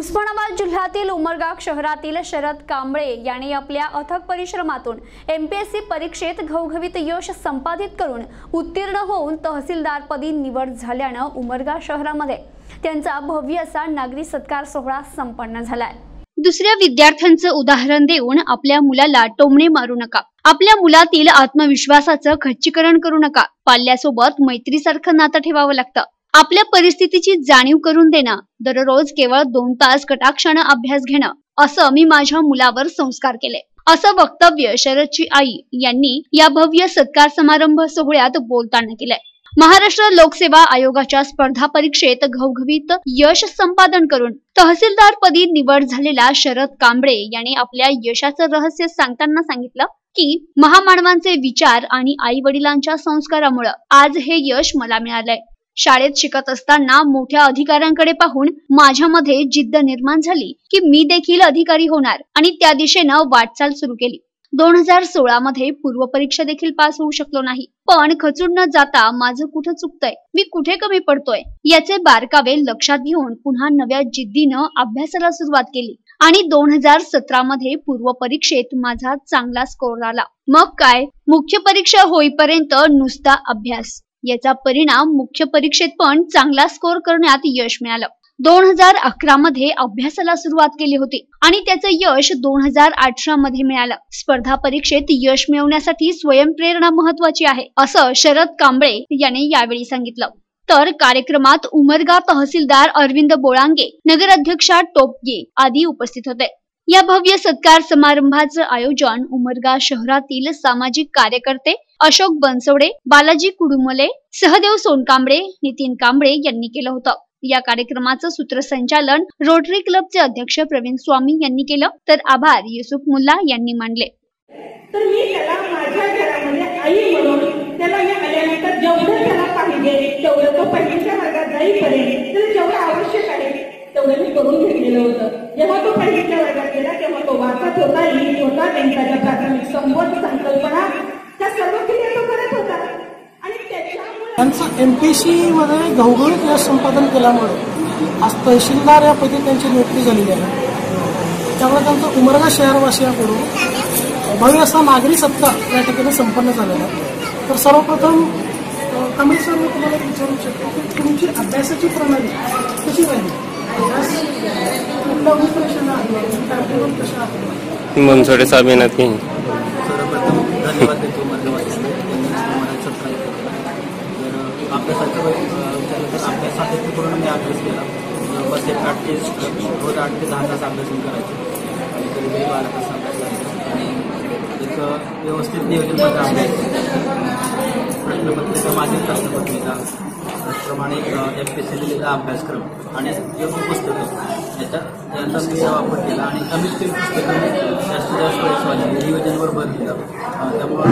उस्मानाबाद जिल्ह्यातील उमरगाव शहरातील शरद कांबळे यांनी आपल्या अथक परिश्रमातून एमपीएससी परीक्षेत घवघवीत यश संपादित करून उत्तीर्ण होऊन तहसीलदारपदी निवड झाल्यानं उमरगाव शहरामध्ये त्यांचा भव्य असा नागरी सत्कार सोहळा संपन्न झालाय. दुसऱ्या विद्यार्थ्यांचं उदाहरण देऊन आपल्या मुलाला टोमणे मारू नका. आपल्या मुलातील आत्मविश्वासाचं खच्चीकरण करू नका. पाल्यासोबत मैत्रीसारखं नातं ठेवावं लागतं. आपल्या परिस्थितीची जाणीव करून देणं दररोज केवळ दोन तास कटाक्षानं अभ्यास घेणं असं मी माझ्या मुलावर संस्कार केले. असं वक्तव्य शरदची आई यांनी या भव्य सत्कार समारंभ सोहळ्यात बोलताना केलंय. महाराष्ट्र लोकसेवा आयोगाच्या स्पर्धा परीक्षेत घवघवीत यश संपादन करून तहसीलदार पदी निवड झालेला शरद कांबळे यांनी आपल्या यशाचं रहस्य सांगताना सांगितलं की महामानवांचे विचार आणि आई वडिलांच्या संस्कारामुळे आज हे यश मला मिळालंय. शाळेत शिकत असताना मोठ्या अधिकाऱ्यांकडे पाहून माझ्यामध्ये जिद्द निर्माण झाली की मी देखील अधिकारी होणार आणि त्या दिशेनं वाटचाल सुरू केली. दोन हजार सोळा मध्ये पूर्व परीक्षा देखील पास होऊ शकलो नाही. पण खचून न जाता माझं कुठं चुकतंय? मी कुठे कमी पडतोय? याचे बारकावे लक्षात घेऊन पुन्हा नव्या जिद्दीनं अभ्यासाला सुरुवात केली. आणि दोन हजार सतरा मध्ये पूर्व परीक्षेत माझा चांगला स्कोर आला. मग काय? मुख्य परीक्षा होईपर्यंत नुसता अभ्यास. याचा परिणाम मुख्य परीक्षेत पण चांगला स्कोर करण्यात यश मिळालं. दोन हजार अकरा मध्ये अभ्यासाला सुरुवात केली होती आणि त्याचं यश दोन हजार अठरा मध्ये मिळालं. स्पर्धा परीक्षेत यश मिळवण्यासाठी स्वयंप्रेरणा महत्वाची आहे असं शरद कांबळे यांनी यावेळी सांगितलं. तर कार्यक्रमात उमरगा तहसीलदार अरविंद बोळांगे नगराध्यक्षा टोपगे आदी उपस्थित होते. या भव्य सत्कार समारंभाचं आयोजन उमरगा शहरातील सामाजिक कार्यकर्ते अशोक बनसोडे बालाजी कुडुमले सहदेव सोनकांबळे नितीन कांबळे यांनी केलं होतं. या कार्यक्रमाचं सूत्रसंचालन रोटरी क्लबचे अध्यक्ष प्रवीण स्वामी यांनी केलं. तर आभार युसुफ मुल्ला यांनी मानले. तर मी त्याला माझ्या घरामध्ये आई म्हणून त्याला मी आल्यानंतर जेवढं त्याला पाहिजे तेवढं तो पहिलीच्या वर्गात जाईपर्यंत तर जेवढं आवश्यक आहे तेवढं मी करून घेतलेलं होतं. जेव्हा तो पहिलीच्या वर्गात गेला तेव्हा तो वाचत होता लिहित होता त्यांच्या प्राथमिक संबोध संकल्पना त्या सर्व क्रिया तो करत होता. आणि त्याच्यामुळे त्यांचं एमपीसी मध्ये घवघवीत यश संपादन केल्यामुळे आज तहसीलदार या पदी त्यांची नियुक्ती झालेली आहे. त्यामुळे त्यांचं उमरगा शहरवासियाकडून भव्य असा नागरी सत्कार या ठिकाणी संपन्न झालेला आहे. तर सर्वप्रथम अ, सर मी तुम्हाला विचारू शकतो की तुमची अभ्यासाची प्रणाली बनसोडे साहेब येणार की. सर्वप्रथम धन्यवाद देतो माध्यमातून त्यांनी तर अभ्यासाच्या त्यानंतर अभ्यास सातत्यपूर्ण मी अभ्यास केला बस एक आठ ते रोज आठ ते दहा तास अभ्यासन करायचे बारा तास अभ्यास करायचा आणि एक व्यवस्थित नियोजनबद्ध अभ्यास प्रश्नपत्रिका मागील प्रश्नपत्रिका त्याचप्रमाणे एम पी सी दिलेला अभ्यासक्रम आणि पुस्तकं. याचा यांचा मी वापर केला आणि कमीत कमी पुस्तकं मी जास्तीत जास्त वेळेस वाचली नियोजनवर भर दिला. त्यामुळं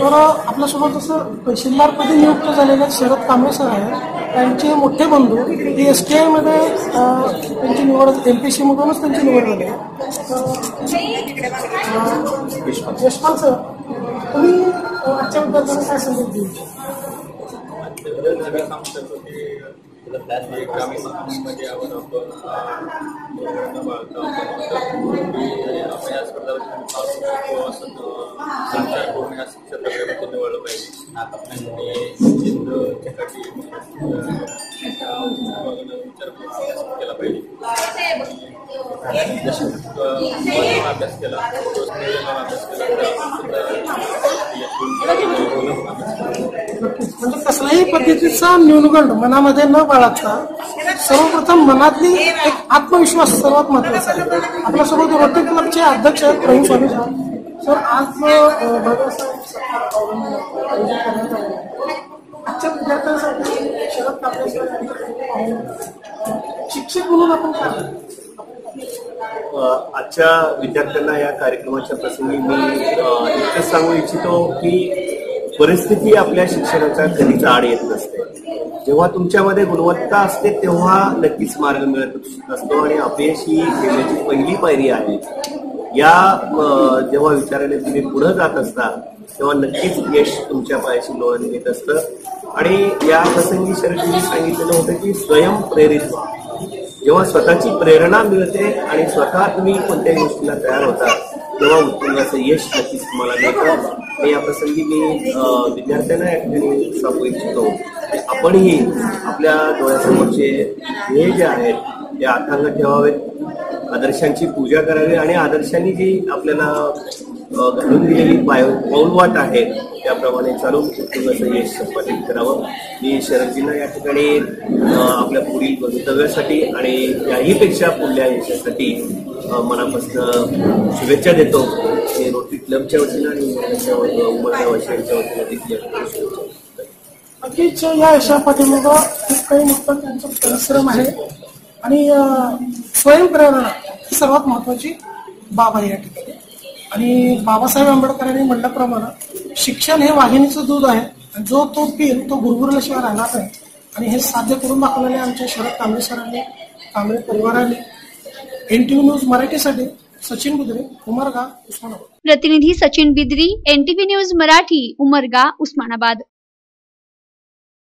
तर आपल्यासोबत जसं तहसीलदारपदी नियुक्त झालेले शरद कांबळे सर आहेत. त्यांचे मोठे बंधू ते एस टी आयमध्ये त्यांची निवड एम पी सी मधूनच त्यांची निवड झाली. आहे यशपाल सर तुम्ही आजच्या विद्यार्थ्यांना काय संदेश देऊ इच्छिता? ग्रामीण भागामध्ये आपण या स्पर्धा संचार करून या क्षेत्रामध्ये निवडलं पाहिजे आणि जिद्द त्यासाठी विचार करून केला पाहिजे जसे अभ्यास केला अभ्यास केला नक्कीच कोणत्याही पद्धतीचा न्यूनगंड मनामध्ये न बाळगता सर्वप्रथम मनातली एक आत्मविश्वास सर्वात महत्त्वाचा आहे. आपल्यासोबत रोटरी क्लबचे अध्यक्ष आहेत प्रवीण स्वामी सर सर आज आजच्या विद्यार्थ्यांसाठी शरद कापडे शिक्षक म्हणून आपण काय आजच्या विद्यार्थ्यांना या कार्यक्रमाच्या प्रसंगी मी इतकंच सांगू इच्छितो की परिस्थिती आपल्या शिक्षणाच्या कधीच आड येत नसते. जेव्हा तुमच्यामध्ये गुणवत्ता असते तेव्हा नक्कीच मार्ग मिळत असतो आणि अपयश ही येण्याची पहिली पायरी आहे. या जेव्हा विचाराने तुम्ही पुढे जात असता तेव्हा नक्कीच यश तुमच्या पायाशी लोळण येत असतं. आणि या प्रसंगी शरदजींनी सांगितलेलं होतं की स्वयंप्रेरित व्हा. जेव्हा स्वतःची प्रेरणा मिळते आणि स्वतः तुम्ही कोणत्याही गोष्टीला तयार होता तेव्हा उत्पन्नाचं यश नक्कीच तुम्हाला मिळतं. आणि या प्रसंगी मी विद्यार्थ्यांना या ठिकाणी सांगू इच्छितो की आपणही आपल्या डोळ्यासमोरचे ध्येय जे आहेत ते अथांग ठेवावेत. आदर्शांची पूजा करावी आणि आदर्शांनी जी आपल्याला घालून दिलेली पाय पाऊलवाट आहे त्याप्रमाणे चालून उत्तुंगाचं यश संपादित करावं. मी शरदजींना या ठिकाणी आपल्या पुढील भवितव्यासाठी आणि याहीपेक्षा पुढल्या यशासाठी मनापासून शुभेच्छा देतो. मी रोटरी क्लबच्या वतीनं आणि उमरच्या व- वतीनं देखील या नक्कीच या यशा पाठीमागं खूप काही मोठं त्यांचा परिश्रम आहे. आणि स्वयंप्रेरणा ही सर्वात महत्वाची बाब आहे या ठिकाणी. आणि बाबासाहेब आंबेडकरांनी म्हटल्याप्रमाणे शिक्षण हे वाघिणीचं दूध आहे. आणि जो तो पीर तो गुरगुरल्याशिवाय राहणार नाही. आणि हे साध्य करून दाखवलेले आमच्या शरद कांबळे सरांनी कांबळे परिवाराने. एनटीव्ही न्यूज मराठीसाठी सचिन बुद्रे उमरगा उस्मानाबाद. प्रतिनिधी सचिन बिद्री एनटीव्ही न्यूज मराठी उमरगा उस्मानाबाद.